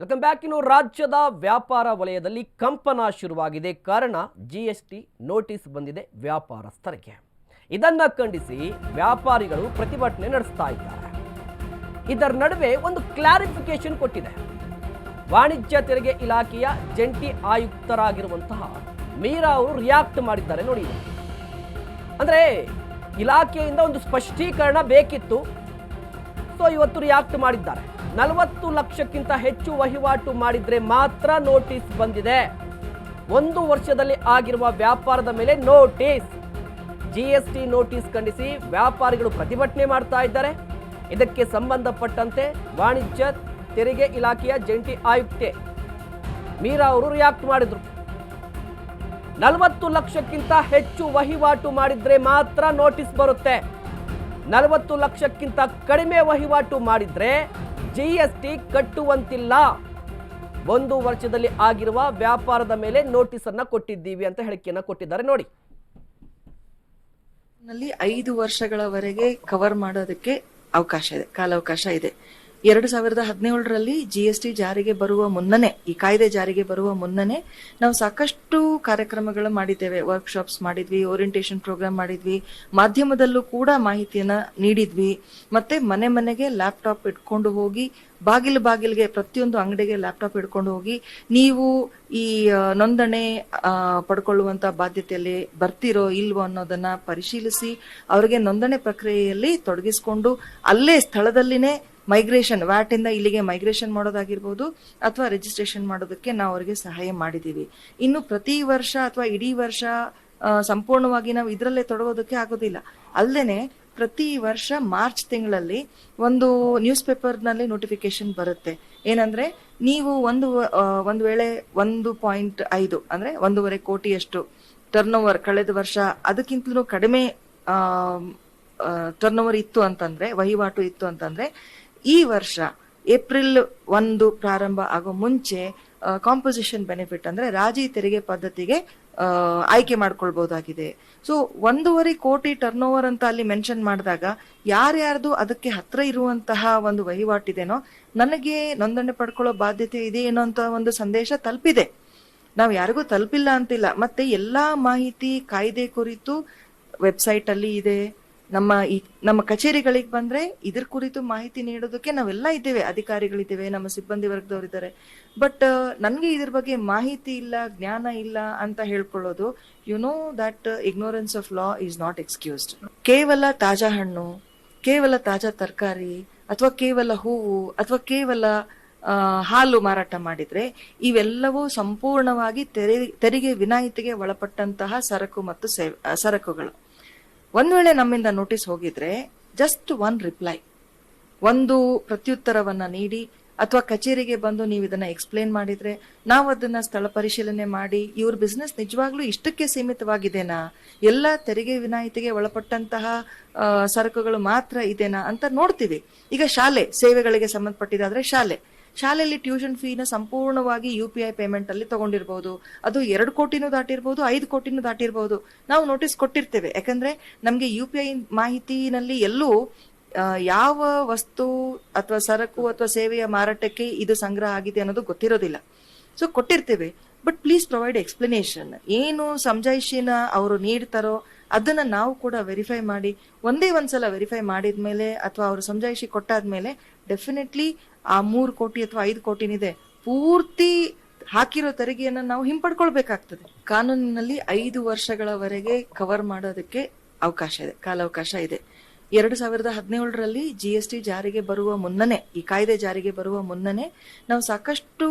Welcome back ಇನ್ನು ರಾಜ್ಯದ ವ್ಯಾಪಾರ ವಲಯದಲ್ಲಿ ಕಂಪನ ಶುರುವಾಗಿದೆ. ಕಾರಣ ಜಿ ಎಸ್ ಟಿ ನೋಟಿಸ್ ಬಂದಿದೆ ವ್ಯಾಪಾರಸ್ಥರಿಗೆ. ಇದನ್ನು ಖಂಡಿಸಿ ವ್ಯಾಪಾರಿಗಳು ಪ್ರತಿಭಟನೆ ನಡೆಸ್ತಾ ಇದ್ದಾರೆ. ಇದರ ನಡುವೆ ಒಂದು ಕ್ಲಾರಿಫಿಕೇಶನ್ ಕೊಟ್ಟಿದೆ. ವಾಣಿಜ್ಯ ತೆರಿಗೆ ಇಲಾಖೆಯ ಜಂಟಿ ಆಯುಕ್ತರಾಗಿರುವಂತಹ ಮೀರಾ ಅವರು ರಿಯಾಕ್ಟ್ ಮಾಡಿದ್ದಾರೆ ನೋಡಿ. ಅಂದರೆ ಇಲಾಖೆಯಿಂದ ಒಂದು ಸ್ಪಷ್ಟೀಕರಣ ಬೇಕಿತ್ತು. ಸೊ ಇವತ್ತು ರಿಯಾಕ್ಟ್ ಮಾಡಿದ್ದಾರೆ. ನಲವತ್ತು ಲಕ್ಷಕ್ಕಿಂತ ಹೆಚ್ಚು ವಹಿವಾಟು ಮಾಡಿದ್ರೆ ಮಾತ್ರ ನೋಟಿಸ್ ಬಂದಿದೆ. ಒಂದು ವರ್ಷದಲ್ಲಿ ಆಗಿರುವ ವ್ಯಾಪಾರದ ಮೇಲೆ notice. G S T notice ಖಂಡಿಸಿ ವ್ಯಾಪಾರಿಗಳು ಪ್ರತಿಭಟನೆ ಮಾಡ್ತಾ ಇದ್ದಾರೆ. ಇದಕ್ಕೆ ಸಂಬಂಧಪಟ್ಟಂತೆ ವಾಣಿಜ್ಯ, ತೆರಿಗೆ ಇಲಾಖೆಯ ಜಂಟಿ ಆಯುಕ್ತೆ ಮೀರಾ ಅವರು ರಿಯಾಕ್ಟ್ ಮಾಡಿದ್ರು. ನಲವತ್ತು ಲಕ್ಷಕ್ಕಿಂತ ಹೆಚ್ಚು ವಹಿವಾಟು ಮಾಡಿದ್ರೆ ಮಾತ್ರ ನೋಟಿಸ್ ಬರುತ್ತೆ. ನಲವತ್ತು ಲಕ್ಷಕ್ಕಿಂತ ಕಡಿಮೆ ವಹಿವಾಟು ಮಾಡಿದ್ರೆ ಜಿ ಎಸ್ ಕಟ್ಟುವಂತಿಲ್ಲ. ಒಂದು ವರ್ಷದಲ್ಲಿ ಆಗಿರುವ ವ್ಯಾಪಾರದ ಮೇಲೆ ನೋಟಿಸ್ ಅನ್ನ ಕೊಟ್ಟಿದ್ದೀವಿ ಅಂತ ಹೇಳಿಕೆಯನ್ನ ಕೊಟ್ಟಿದ್ದಾರೆ. ನೋಡಿ. ಐದು ವರ್ಷಗಳವರೆಗೆ ಕವರ್ ಮಾಡೋದಕ್ಕೆ ಅವಕಾಶ ಇದೆ, ಕಾಲಾವಕಾಶ ಇದೆ. ಎರಡು ಸಾವಿರದ ಹದಿನೇಳರಲ್ಲಿ ಜಿ ಎಸ್ ಟಿ ಜಾರಿಗೆ ಬರುವ ಮುನ್ನನೇ, ಈ ಕಾಯ್ದೆ ಜಾರಿಗೆ ಬರುವ ಮುನ್ನನೇ ನಾವು ಸಾಕಷ್ಟು ಕಾರ್ಯಕ್ರಮಗಳು ಮಾಡಿದ್ದೇವೆ. ವರ್ಕ್ಶಾಪ್ಸ್ ಮಾಡಿದ್ವಿ ಓರಿಯಂಟೇಷನ್ ಪ್ರೋಗ್ರಾಮ್ ಮಾಡಿದ್ವಿ, ಮಾಧ್ಯಮದಲ್ಲೂ ಕೂಡ ಮಾಹಿತಿಯನ್ನು ನೀಡಿದ್ವಿ. ಮತ್ತೆ ಮನೆ ಮನೆಗೆ ಲ್ಯಾಪ್ಟಾಪ್ ಇಟ್ಕೊಂಡು ಹೋಗಿ, ಬಾಗಿಲು ಬಾಗಿಲಿಗೆ ಪ್ರತಿಯೊಂದು ಅಂಗಡಿಗೆ ಲ್ಯಾಪ್ಟಾಪ್ ಇಟ್ಕೊಂಡು ಹೋಗಿ, ನೀವು ಈ ನೋಂದಣಿ ಪಡ್ಕೊಳ್ಳುವಂತ ಬಾಧ್ಯತೆಯಲ್ಲಿ ಬರ್ತಿರೋ ಇಲ್ವೋ ಅನ್ನೋದನ್ನ ಪರಿಶೀಲಿಸಿ, ಅವರಿಗೆ ನೋಂದಣಿ ಪ್ರಕ್ರಿಯೆಯಲ್ಲಿ ತೊಡಗಿಸಿಕೊಂಡು, ಅಲ್ಲೇ ಸ್ಥಳದಲ್ಲಿನೇ ಮೈಗ್ರೇಷನ್ ವ್ಯಾಟ್ ಇಂದ ಇಲ್ಲಿಗೆ ಮೈಗ್ರೇಷನ್ ಮಾಡೋದಾಗಿರ್ಬೋದು ಅಥವಾ ರಿಜಿಸ್ಟ್ರೇಷನ್ ಮಾಡೋದಕ್ಕೆ ನಾವು ಅವರಿಗೆ ಸಹಾಯ ಮಾಡಿದ್ದೀವಿ. ಇನ್ನು ಪ್ರತಿ ವರ್ಷ ಅಥವಾ ಇಡೀ ವರ್ಷ ಸಂಪೂರ್ಣವಾಗಿ ನಾವು ಇದರಲ್ಲೇ ತೊಡಗೋದಕ್ಕೆ ಆಗೋದಿಲ್ಲ. ಅಲ್ಲದೆ ಪ್ರತಿ ವರ್ಷ ಮಾರ್ಚ್ ತಿಂಗಳಲ್ಲಿ ಒಂದು ನ್ಯೂಸ್ ಪೇಪರ್ನಲ್ಲಿ ನೋಟಿಫಿಕೇಶನ್ ಬರುತ್ತೆ. ಏನಂದ್ರೆ ನೀವು ಒಂದು ಒಂದು ವೇಳೆ ಒಂದು ಪಾಯಿಂಟ್ ಐದು, ಅಂದ್ರೆ ಒಂದೂವರೆ ಕೋಟಿಯಷ್ಟು ಟರ್ನ್ ಓವರ್ ಕಳೆದ ವರ್ಷ ಅದಕ್ಕಿಂತಲೂ ಕಡಿಮೆ ಟರ್ನ್ ಓವರ್ ಇತ್ತು ಅಂತಂದ್ರೆ, ವಹಿವಾಟು ಇತ್ತು ಅಂತಂದ್ರೆ ಈ ವರ್ಷ ಏಪ್ರಿಲ್ ಒಂದು ಪ್ರಾರಂಭ ಆಗೋ ಮುಂಚೆ ಕಾಂಪೋಸಿಷನ್ ಬೆನಿಫಿಟ್ ಅಂದ್ರೆ ರಾಜಿ ತೆರಿಗೆ ಪದ್ಧತಿಗೆ ಆಯ್ಕೆ ಮಾಡ್ಕೊಳ್ಬಹುದಾಗಿದೆ ಸೊ ಒಂದೂವರೆ ಕೋಟಿ ಟರ್ನ್ ಓವರ್ ಅಂತ ಅಲ್ಲಿ ಮೆನ್ಷನ್ ಮಾಡಿದಾಗ ಯಾರ್ಯಾರ್ದು ಅದಕ್ಕೆ ಹತ್ರ ಇರುವಂತಹ ಒಂದು ವಹಿವಾಟಿದೆನೋ ನನಗೆ ನೋಂದಣಿ ಪಡ್ಕೊಳ್ಳೋ ಬಾಧ್ಯತೆ ಇದೆ ಏನೋ ಅಂತ ಒಂದು ಸಂದೇಶ ತಲುಪಿದೆ. ನಾವು ಯಾರಿಗೂ ತಲುಪಿಲ್ಲ ಅಂತಿಲ್ಲ. ಮತ್ತೆ ಎಲ್ಲಾ ಮಾಹಿತಿ ಕಾಯ್ದೆ ಕುರಿತು ವೆಬ್ಸೈಟ್ ಅಲ್ಲಿ ಇದೆ. ನಮ್ಮ ಈ, ನಮ್ಮ ಕಚೇರಿಗಳಿಗೆ ಬಂದ್ರೆ ಇದ್ರ ಕುರಿತು ಮಾಹಿತಿ ನೀಡೋದಕ್ಕೆ ನಾವೆಲ್ಲ ಇದ್ದೇವೆ, ಅಧಿಕಾರಿಗಳಿದ್ದೇವೆ, ನಮ್ಮ ಸಿಬ್ಬಂದಿ ವರ್ಗದವರಿದ್ದಾರೆ ಬಟ್ ನನಗೆ ಇದ್ರ ಬಗ್ಗೆ ಮಾಹಿತಿ ಇಲ್ಲ, ಜ್ಞಾನ ಇಲ್ಲ ಅಂತ ಹೇಳ್ಕೊಳ್ಳೋದು you know that ignorance of law is not excused ಕೇವಲ ತಾಜಾ ಹಣ್ಣು, ಕೇವಲ ತಾಜಾ ತರಕಾರಿ, ಅಥವಾ ಕೇವಲ ಹೂವು, ಅಥವಾ ಕೇವಲ ಹಾಲು ಮಾರಾಟ ಮಾಡಿದ್ರೆ ಇವೆಲ್ಲವೂ ಸಂಪೂರ್ಣವಾಗಿ ತೆರಿಗೆ ತೆರಿಗೆ ವಿನಾಯಿತಿಗೆ ಒಳಪಟ್ಟಂತಹ ಸರಕು ಮತ್ತು ಸರಕುಗಳು. ಒಂದ್ ವೇಳೆ ನಮ್ಮಿಂದ ನೋಟಿಸ್ ಹೋಗಿದ್ರೆ ಜಸ್ಟ್ ಒನ್ ರಿಪ್ಲೈ ಒಂದು ಪ್ರತ್ಯುತ್ತರವನ್ನ ನೀಡಿ, ಅಥವಾ ಕಚೇರಿಗೆ ಬಂದು ನೀವು ಇದನ್ನ ಎಕ್ಸ್ಪ್ಲೇನ್ ಮಾಡಿದ್ರೆ, ನಾವು ಅದನ್ನ ಸ್ಥಳ ಪರಿಶೀಲನೆ ಮಾಡಿ, ಇವ್ರ ಬಿಸ್ನೆಸ್ ನಿಜವಾಗ್ಲೂ ಇಷ್ಟಕ್ಕೆ ಸೀಮಿತವಾಗಿದೆನಾ? ಎಲ್ಲ ತೆರಿಗೆ ವಿನಾಯಿತಿಗೆ ಒಳಪಟ್ಟಂತಹ ಸರಕುಗಳು ಮಾತ್ರ ಇದೆನಾ ಅಂತ ನೋಡ್ತೀವಿ. ಈಗ ಶಾಲೆ, ಸೇವೆಗಳಿಗೆ ಸಂಬಂಧಪಟ್ಟಿದ್ದಾದ್ರೆ ಶಾಲೆ. ಶಾಲೆಯಲ್ಲಿ ಟ್ಯೂಷನ್ ಫೀನ ಸಂಪೂರ್ಣವಾಗಿ ಯು ಪಿ ಐ ಪೇಮೆಂಟ್ ಅಲ್ಲಿ ತಗೊಂಡಿರ್ಬೋದು. ಅದು ಎರಡು ಕೋಟಿನೂ ದಾಟಿರ್ಬೋದು, ಐದು ಕೋಟಿನೂ ದಾಟಿರ್ಬೋದು. ನಾವು ನೋಟಿಸ್ ಕೊಟ್ಟಿರ್ತೇವೆ. ಯಾಕಂದ್ರೆ ನಮಗೆ ಯು ಪಿ ಐ ಮಾಹಿತಿನಲ್ಲಿ ಎಲ್ಲೂ ಯಾವ ವಸ್ತು ಅಥವಾ ಸರಕು ಅಥವಾ ಸೇವೆಯ ಮಾರಾಟಕ್ಕೆ ಇದು ಸಂಗ್ರಹ ಆಗಿದೆ ಅನ್ನೋದು ಗೊತ್ತಿರೋದಿಲ್ಲ. ಸೊ ಕೊಟ್ಟಿರ್ತೇವೆ. ಬಟ್ ಪ್ಲೀಸ್ ಪ್ರೊವೈಡ್ ಎಕ್ಸ್ಪ್ಲನೇಷನ್ ಏನು ಸಮಜಾಯಿಷಿನ ಅವರು ನೀಡ್ತಾರೋ ಅದನ್ನ ನಾವು ಕೂಡ ವೆರಿಫೈ ಮಾಡಿ, ಒಂದೇ ಒಂದ್ಸಲ ವೆರಿಫೈ ಮಾಡಿದ್ಮೇಲೆ ಅಥವಾ ಅವರು ಸಮಜಾಯಿಷಿ ಕೊಟ್ಟಾದ್ಮೇಲೆ ಡೆಫಿನೆಟ್ಲಿ ಆ ಮೂರು ಕೋಟಿ ಅಥವಾ ಐದು ಕೋಟಿನಿದೆ ಪೂರ್ತಿ ಹಾಕಿರೋ ತೆರಿಗೆಯನ್ನು ನಾವು ಹಿಂಪಡ್ಕೊಳ್ಬೇಕಾಗ್ತದೆ. ಕಾನೂನಿನಲ್ಲಿ ಐದು ವರ್ಷಗಳವರೆಗೆ ಕವರ್ ಮಾಡೋದಕ್ಕೆ ಅವಕಾಶ ಇದೆ, ಕಾಲಾವಕಾಶ ಇದೆ. ಎರಡು ಸಾವಿರದ ಹದಿನೇಳರಲ್ಲಿ ಜಿ ಎಸ್ ಟಿ ಜಾರಿಗೆ ಬರುವ ಮುನ್ನನೇ, ಈ ಕಾಯ್ದೆ ಜಾರಿಗೆ ಬರುವ ಮುನ್ನನೇ ನಾವು ಸಾಕಷ್ಟು